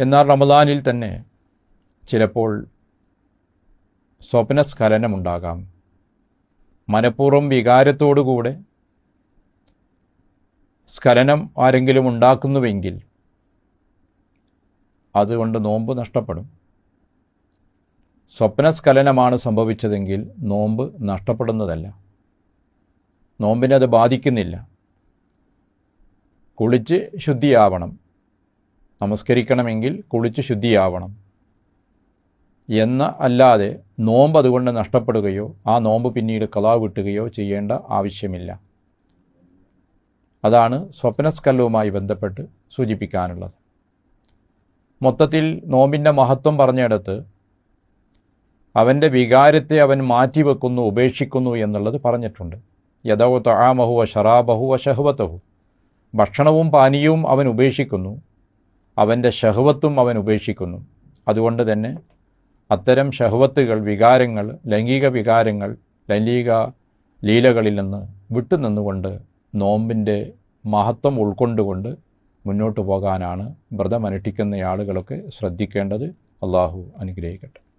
എന്നാൽ റമദാനിൽ തന്നെ ചിലപ്പോൾ സ്വപ്നസ്ഖലനമുണ്ടാകാം മനഃപൂർവം വികാരത്തോടുകൂടെ സ്ഖലനം ആരെങ്കിലും ഉണ്ടാക്കുന്നുവെങ്കിൽ അതുകൊണ്ട് നോമ്പ് നഷ്ടപ്പെടും. സ്വപ്നസ്ഖലനമാണ് സംഭവിച്ചതെങ്കിൽ നോമ്പ് നഷ്ടപ്പെടുന്നതല്ല. നോമ്പിനെ അത് ബാധിക്കുന്നില്ല. കുളിച്ച് ശുദ്ധിയാവണം. നമസ്കരിക്കണമെങ്കിൽ കുളിച്ച് ശുദ്ധിയാവണം. എന്ന അല്ലാതെ നോമ്പ് അതുകൊണ്ട് നഷ്ടപ്പെടുകയോ ആ നോമ്പ് പിന്നീട് കലാവ് വിട്ടുകയോ ചെയ്യേണ്ട ആവശ്യമില്ല. അതാണ് സ്വപ്നസ്കല്ലവുമായി ബന്ധപ്പെട്ട് സൂചിപ്പിക്കാനുള്ളത്. മൊത്തത്തിൽ നോമ്പിന്റെ മഹത്വം പറഞ്ഞിടത്ത് അവന്റെ വികാരത്തെ അവൻ മാറ്റിവെക്കുന്നു ഉപേക്ഷിക്കുന്നു എന്നുള്ളത് പറഞ്ഞിട്ടുണ്ട്. യഥോ തൊഴാമഹുവ ഷറാബഹുവ ഷഹുവത്തഹു ഭക്ഷണവും പാനീയവും അവൻ ഉപേക്ഷിക്കുന്നു. അവന്റെ ഷഹവത്തും അവൻ ഉപേക്ഷിക്കുന്നു. അതുകൊണ്ട് തന്നെ അത്തരം ഷഹവത്തുകൾ വികാരങ്ങൾ ലൈംഗിക വികാരങ്ങൾ ലൈംഗിക ലീലകളിൽ നിന്ന് വിട്ടുനിന്നുകൊണ്ട് നോമ്പിന്റെ മഹത്വം ഉൾക്കൊണ്ടുകൊണ്ട് മുന്നോട്ട് പോകാനാണ് വ്രതമനുഷ്ഠിക്കുന്ന ആളുകളൊക്കെ ശ്രദ്ധിക്കേണ്ടത്. അള്ളാഹു അനുഗ്രഹിക്കട്ടെ.